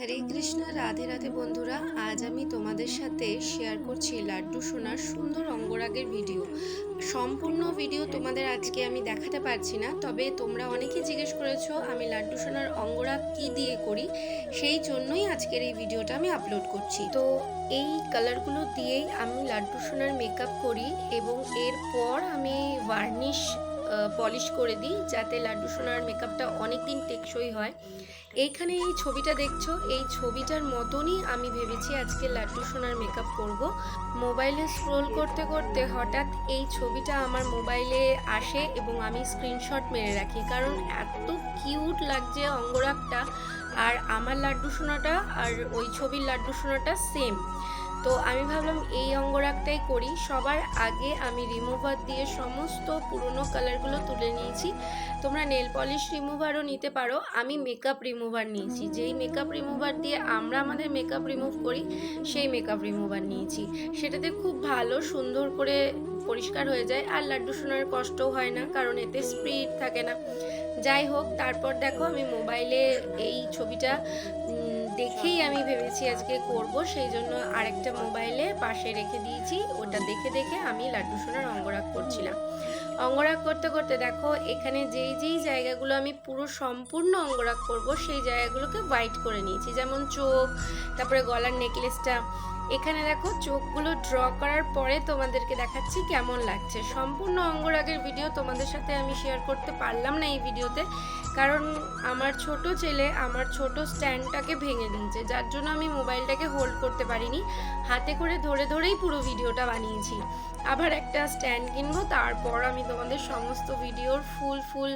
হরে কৃষ্ণ, রাধে রাধে বন্ধুরা, আজ আমি তোমাদের সাথে শেয়ার করছি লাড্ডু সোনার সুন্দর অঙ্গরাগের ভিডিও সম্পূর্ণ ভিডিও তোমাদের আজকে আমি দেখাতে পারছি না, তবে তোমরা অনেকেই জিজ্ঞেস করেছ, আমি লাড্ডু সোনার অঙ্গরাগ কি দিয়ে করি? সেই জন্যই আজকের এই ভিডিওটা আমি আপলোড করছি। তো এই কালারগুলো দিয়েই আমি লাড্ডু সোনার মেকআপ করি এবং এরপর আমি ভার্নিশ পলিশ করে দিই, যাতে লাড্ডু সোনার মেকআপটা অনেক দিন টেকসই হয়। এইখানে এই ছবিটা দেখছ? এই ছবিটার মতনই আমি ভেবেছি আজকে লাড্ডু সোনার মেকআপ করব। মোবাইলে স্ক্রোল করতে করতে হঠাৎ এই ছবিটা আমার মোবাইলে আসে এবং আমি স্ক্রিনশট মেরে রাখি। কারণ এত কিউট লাগছে অঙ্গরাগটা। আর আমার লাড্ডু সোনাটা আর ওই ছবির লাড্ডু সোনাটা সেম তো আমি ভাবলাম এই অঙ্গরাগটাই করি। সবার আগে আমি রিমুভার দিয়ে সমস্ত পুরনো কালারগুলো তুলে নিয়েছি। তোমরা নেল পলিশ রিমুভারও নিতে পারো। আমি মেকআপ রিমুভার নিয়েছি। যেই মেকআপ রিমুভার দিয়ে আমরা আমাদের মেকআপ রিমুভ করি, সেই মেকআপ রিমুভার নিয়েছি। সেটাতে খুব ভালো, সুন্দর করে পরিষ্কার হয়ে যায়। আর লাড্ডু শোনার কষ্টও হয় না, কারণ এতে স্পিড থাকে না। যাই হোক, তারপর দেখো আমি মোবাইলে এই ছবিটা দেখেই আমি ভেবেছি আজকে করব, সেই জন্য আরেকটা মোবাইলে পাশে রেখে দিয়েছি। ওটা দেখে দেখে আমি লাড্ডু সোনার অঙ্গরাগ করছিলাম। অঙ্গরাগ করতে করতে দেখো, এখানে যেই যেই জায়গাগুলো আমি পুরো সম্পূর্ণ অঙ্গরাগ করব, সেই জায়গাগুলোকে হোয়াইট করে নিয়েছি। যেমন চোখ, তারপরে গলার নেকলেসটা এখানে দেখো চোখগুলো ড্র করার পরে তোমাদেরকে দেখাচ্ছি কেমন লাগছে। সম্পূর্ণ অঙ্গরাগের ভিডিও তোমাদের সাথে আমি শেয়ার করতে পারলাম না এই ভিডিওতে কারণ আমার ছোট ছেলে আমার ছোট স্ট্যান্ডটাকে ভেঙে দিয়েছে, যার জন্য আমি মোবাইলটাকে হোল্ড করতে পারিনি। হাতে করে ধরে ধরেই পুরো ভিডিওটা বানিয়েছি। আবার একটা স্ট্যান্ড কিনবো, তারপর আমি তোমাদের সমস্ত ভিডিওর ফুল ফুল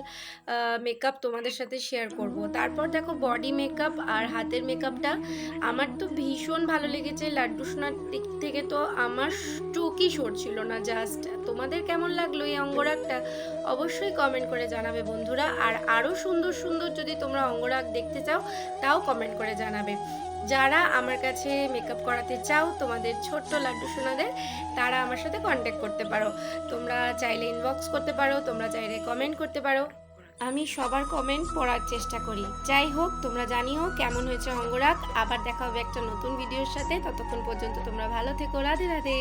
মেকআপ তোমাদের সাথে শেয়ার করব। তারপর দেখো বডি মেকআপ আর হাতের মেকআপটা আমার তো ভীষণ ভালো লেগেছে। লাড্ডু সোনার দিক থেকে তো আমার স্টোকই সরছিল না জাস্ট তোমাদের কেমন লাগল এই অঙ্গরাগটা অবশ্যই কমেন্ট করে জানাবে বন্ধুরা। আর আরও সুন্দর সুন্দর যদি তোমরা অঙ্গরাগ দেখতে চাও, তাও কমেন্ট করে জানাবে। যারা আমার কাছে মেকআপ করাতে চাও, তোমাদের ছোট্ট লাড্ডু সোনাদের, তারা আমার সাথে কন্ট্যাক্ট করতে পারো। তোমরা চাইলে ইনবক্স করতে পারো, তোমরা চাইলে কমেন্ট করতে পারো। আমি সবার কমেন্ট পড়ার চেষ্টা করি। যাই হোক, তোমরা জানিও কেমন হয়েছে অঙ্গরাগ। আবার দেখা হবে একটা নতুন ভিডিওর সাথে। ততক্ষণ পর্যন্ত তোমরা ভালো থেকো। রাধে রাধে।